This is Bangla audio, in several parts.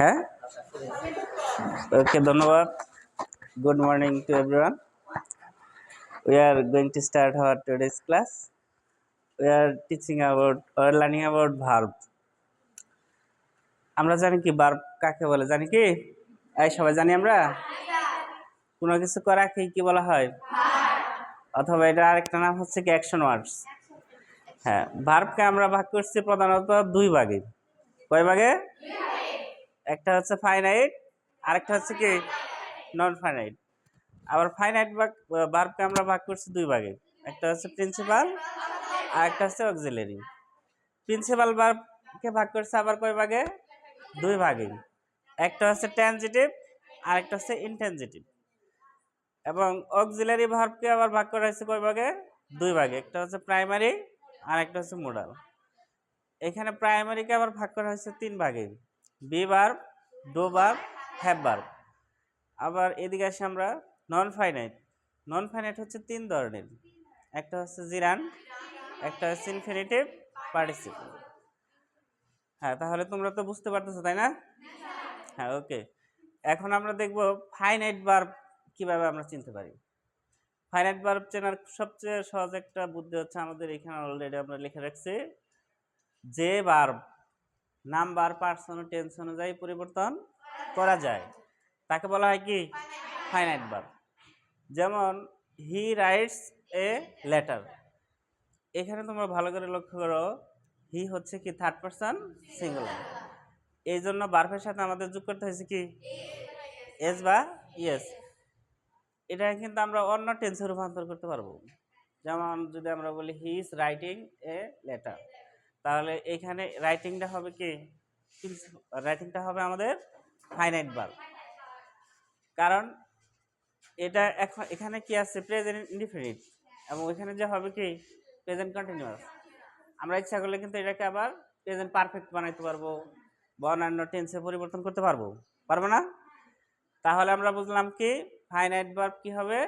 হ্যাঁ? ওকে, ধন্যবাদ। Good morning to everyone we are going to start our today's class. We are teaching about, or learning about verb. আমরা জানি কি ভার্ব কাকে বলে? জানি কি? এই সবাই জানি আমরা? কোনো কিছু করাকে কি বলা হয়? অথবা এটা আরেকটা নাম হচ্ছে কি অ্যাকশন ওয়ার্ডস হ্যাঁ ভার্বকে আমরা ভাগ করছি প্রধানত দুই ভাগে। কয় ভাগে? একটা হচ্ছে ফাইনাইট আরেকটা হচ্ছে কি নন ফাইনাইট আবার ফাইনাইট ভাগ ভার্বকে আমরা ভাগ করছি দুই ভাগে। একটা হচ্ছে প্রিন্সিপাল আর একটা হচ্ছে অক্সিলারি প্রিন্সিপাল ভার্বকে ভাগ করছে আবার কয় ভাগে? দুই ভাগে। একটা হচ্ছে ট্যানজিটিভ আর একটা হচ্ছে ইনট্যানজিটিভ এবং অক্সিলারি ভার্বকে আবার ভাগ করা হয়েছে কয় ভাগে? দুই ভাগে। একটা হচ্ছে প্রাইমারি আর একটা হচ্ছে মোডাল এখানে প্রাইমারিকে আবার ভাগ করা হয়েছে তিন ভাগে। Be do verb have verb আবার এদিকে আসি আমরা নন ফাইনাইট নন ফাইনাইট হচ্ছে তিন ধরনের। একটা হচ্ছে জিরান, একটা হচ্ছে ইনফিনিটিভ পার্টিসিপল। হ্যাঁ তাহলে তোমরা তো বুঝতে পারতেছো, তাই না? হ্যাঁ ওকে। এখন আমরা দেখব ফাইনাইট ভার্ব কীভাবে আমরা চিনতে পারি। ফাইনাইট ভার্ব চেনার সবচেয়ে সহজ একটা বুদ্ধি হচ্ছে আমাদের এখানে অলরেডি আমরা লিখে রাখছি যে ভার্ব। নাম্বার, পার্সন টেন্স অনুযায়ী পরিবর্তন করা যায়। তাকে বলা হয় কি? ফাইনাইট ভার্ব যেমন হি রাইটস এ লেটার এখানে তোমরা ভালো করে লক্ষ্য করো হি হচ্ছে কি থার্ড পার্সন সিঙ্গুলার এই জন্য বার্ফের সাথে আমাদের যোগ করতে হয়েছে কি? এস বা ইয়েস এটা কিন্তু আমরা অন্য টেন্সে রূপান্তর করতে পারব। যেমন, যদি আমরা বলি he is writing a letter তাহলে এখানে রাইটিংটা হবে কি? রাইটিংটা হবে আমাদের ফাইনাইট বার কারণ এটা এখন, এখানে কি আছে? প্রেজেন্ট ইনডিফিনিট এবং এখানে যে হবে কি? প্রেজেন্ট কন্টিনিউয়াস আমরা ইচ্ছা করলে কিন্তু এটাকে আবার প্রেজেন্ট পারফেক্ট বানাইতে পারব বা অন্যান্য টেন্সে পরিবর্তন করতে পারব। পারব না? তাহলে আমরা বুঝলাম কি? ফাইনাইট ভার্ব কি হবে?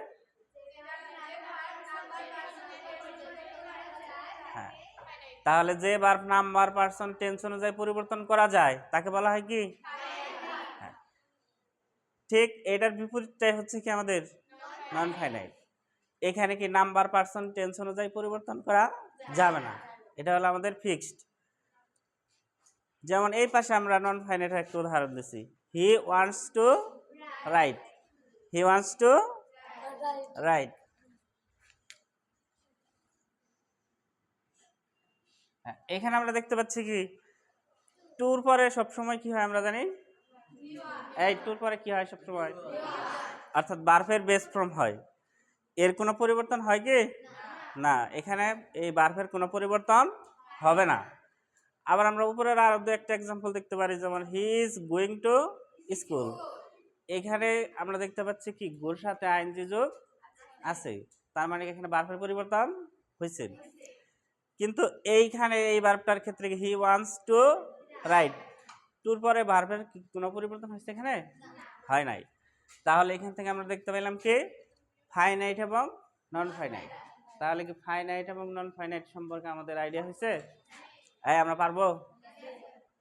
তাহলে যে ভার্ব নাম্বার পার্সন টেন্স অনুযায়ী পরিবর্তন করা যায়, তাকে বলা হয় কি? হ্যাঁ। ঠিক এটার বিপরীতটাই হচ্ছে কি আমাদের নন ফাইনাইট এখানে কি নাম্বার পার্সন টেন্স অনুযায়ী পরিবর্তন করা যাবে না। এটা হলো আমাদের ফিক্সড যেমন এই পাশে আমরা নন ফাইনাইট একটা উদাহরণ দিছি। He wants to write he wants to write হ্যাঁ, এখানে আমরা দেখতে পাচ্ছি কি? টুর পরে সবসময় কি হয় আমরা জানি? এই টুর পরে কি হয় সবসময়? অর্থাৎ বার্ফের বেস ফর্ম হয়। এর কোনো পরিবর্তন হয় কি? না এখানে এই বার্ফের কোনো পরিবর্তন হবে না। আবার আমরা উপরের আরও দু একটা এক্সাম্পল দেখতে পারি যেমন he is going to school এখানে আমরা দেখতে পাচ্ছি কি? গোর সাথে আইনজি যোগ আছে। তার মানে এখানে বার্ফের পরিবর্তন হয়েছে কিন্তু এইখানে এই বার্বটার ক্ষেত্রে হি ওয়ান্টস টু রাইট টুর পরে বার্বের কোনো পরিবর্তন হয়েছে এখানে? হয় নাই। তাহলে এখান থেকে আমরা দেখতে পেলাম কি? ফাইনাইট এবং নন ফাইনাইট তাহলে কি ফাইনাইট এবং নন ফাইনাইট সম্পর্কে আমাদের আইডিয়া হয়েছে? এই আমরা পারব?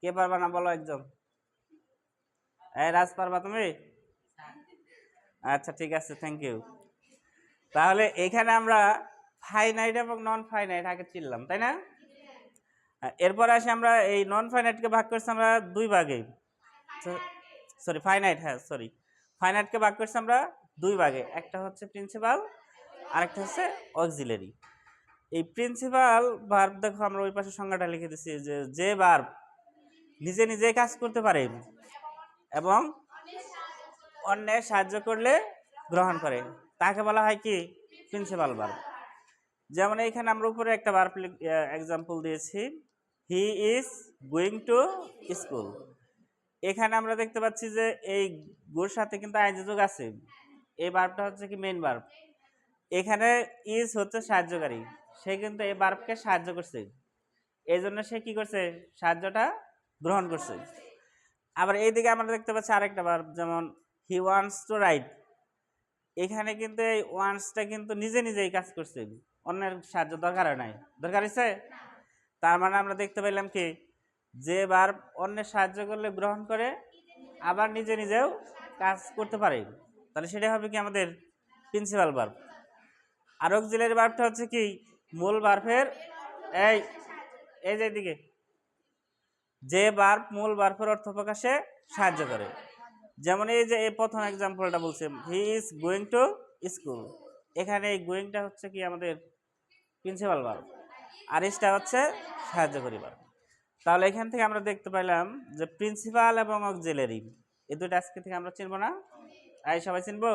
কে পারবা না বলো একজন এই রাজ পারবা তুমি? আচ্ছা ঠিক আছে থ্যাংক ইউ তাহলে এখানে আমরা ফাইনাইট এবং নন ফাইনাইট আগে চিনলাম, তাই না? এরপরে আসি আমরা এই নন ফাইনাইটকে ভাগ করছি আমরা দুই ভাগে। সরি ফাইনাইট হ্যাঁ সরি ফাইনাইটকে ভাগ করছি আমরা দুই ভাগে, একটা হচ্ছে প্রিন্সিপাল আর একটা হচ্ছে অক্সিলারি এই প্রিন্সিপাল ভার্ব দেখো আমরা ওই পাশে সংজ্ঞাটা লিখে দিচ্ছি যে যে ভার্ব নিজে নিজে কাজ করতে পারে এবং অন্যের সাহায্য করলে গ্রহণ করে। তাকে বলা হয় কি? প্রিন্সিপাল ভার্ব যেমন এখানে আমরা উপরে একটা ভার্ব এক্সাম্পল দিয়েছি। He is going to school এখানে আমরা দেখতে পাচ্ছি যে এই গোর সাথে কিন্তু আইনযোগ আছে। এই বার্বটা হচ্ছে কি মেন বার্ব এখানে ইজ হচ্ছে সাহায্যকারী। সে কিন্তু এই বার্বকে সাহায্য করছে। এই জন্য সে কি করছে? সাহায্যটা গ্রহণ করছে। আবার এইদিকে আমরা দেখতে পাচ্ছি আরেকটা বার্ব যেমন হি ওয়ান্টস টু রাইট এখানে কিন্তু এই ওয়ান্টসটা কিন্তু নিজে নিজেই কাজ করছে। অন্যের সাহায্য দরকার নাই। দরকার হয়েছে তার মানে আমরা দেখতে পেলাম কি, যে বার অন্যের সাহায্য করলে গ্রহণ করে, আবার নিজে নিজেও কাজ করতে পারে। তাহলে সেটা হবে কি আমাদের প্রিন্সিপাল বার্ব আর অক্সিলারি বার্বটা হচ্ছে কি, মূল বার্ফের এই এই যে দিকে যে বার্ব মূল বার্ফের অর্থ প্রকাশে সাহায্য করে। যেমন এই যে, এই প্রথম এক্সাম্পলটা বলছে he is going to school এখানে এই গোয়িংটা হচ্ছে কি আমাদের প্রিন্সিপাল বার্ব আর ইসটা হচ্ছে সাহায্যকারী বার্ব তাহলে এখান থেকে আমরা দেখতে পেলাম যে প্রিন্সিপাল এবং অক্সিলারি এই দুটো আজকে থেকে আমরা চিনবো না? আই সবাই চিনবো?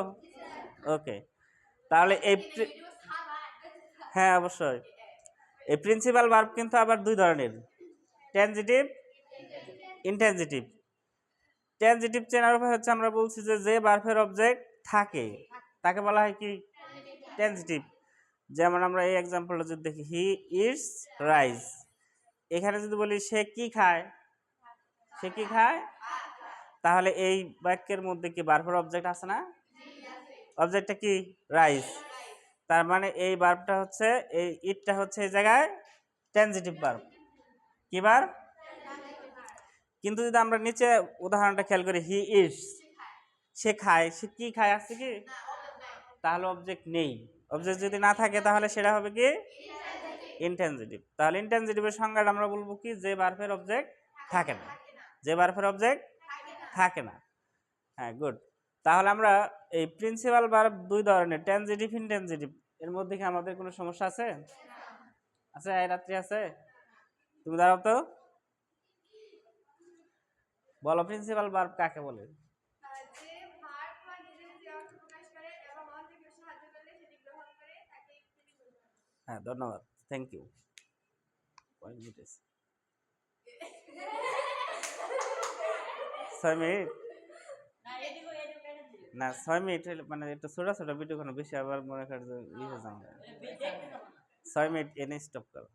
ওকে। তাহলে এই হ্যাঁ অবশ্যই। এই প্রিন্সিপাল ভার্ব কিন্তু আবার দুই ধরনের ট্যানজিটিভ ইনট্যানজিটিভ ট্যানজিটিভ চেনার উপায় হচ্ছে আমরা বলছি যে যে বার্ফের অবজেক্ট থাকে, তাকে বলা হয় কি? ট্যানজিটিভ যেমন আমরা এই এক্সাম্পলটা যদি দেখি হি ইটস রাইস এখানে যদি বলি, সে কি খায়? সে কি খায়? তাহলে এই বাক্যের মধ্যে কি বার্ফের অবজেক্ট আছে না? অবজেক্টটা কি? রাইস তার মানে এই বার্বটা হচ্ছে, এই ইটটা হচ্ছে এই জায়গায় ট্রানজিটিভ বার্ব কি বার কিন্তু যদি আমরা নিচে উদাহরণটা খেয়াল করি হি ইটস সে খায়, সে কি খায়? আসছে কি? তাহলে অবজেক্ট নেই। অবজেক্ট যদি না থাকে তাহলে সেটা হবে কি? ইনটেনজিটিভ তাহলে ইনটেনজিটিভের সংজ্ঞাটা আমরা বলব কি? যে বার্ফের অবজেক্ট থাকে না। যে বার্ফের অবজেক্ট থাকে না। হ্যাঁ গুড তাহলে আমরা এই প্রিন্সিপাল বার্ব দুই ধরনের ট্যানজিটিভ ইনটেনজিটিভ এর মধ্যে কি আমাদের কোনো সমস্যা আছে? আছে, এই রাত্রি আছে? তুমি দাঁড়াও তো। বলো প্রিন্সিপাল বার্ব কাকে বলে যে ভার্ব বা নিজে যে অর্থ প্রকাশ করে এবং অন্যকে সাহায্য করলে সেটি গ্রহণ করে তাকে ইত্যাদি বলতে হয়। ধন্যবাদ। থ্যাংক ইউ কয় মিনিট আছে? ছয় মিনিট? না ছয় মিনিট মানে একটু ছোটো ছোটো ভিডিও কোনো বেশি আবার মনে কর যে ইয়ে হয়ে যাবে। ছয় মিনিট এনে স্টপ করো।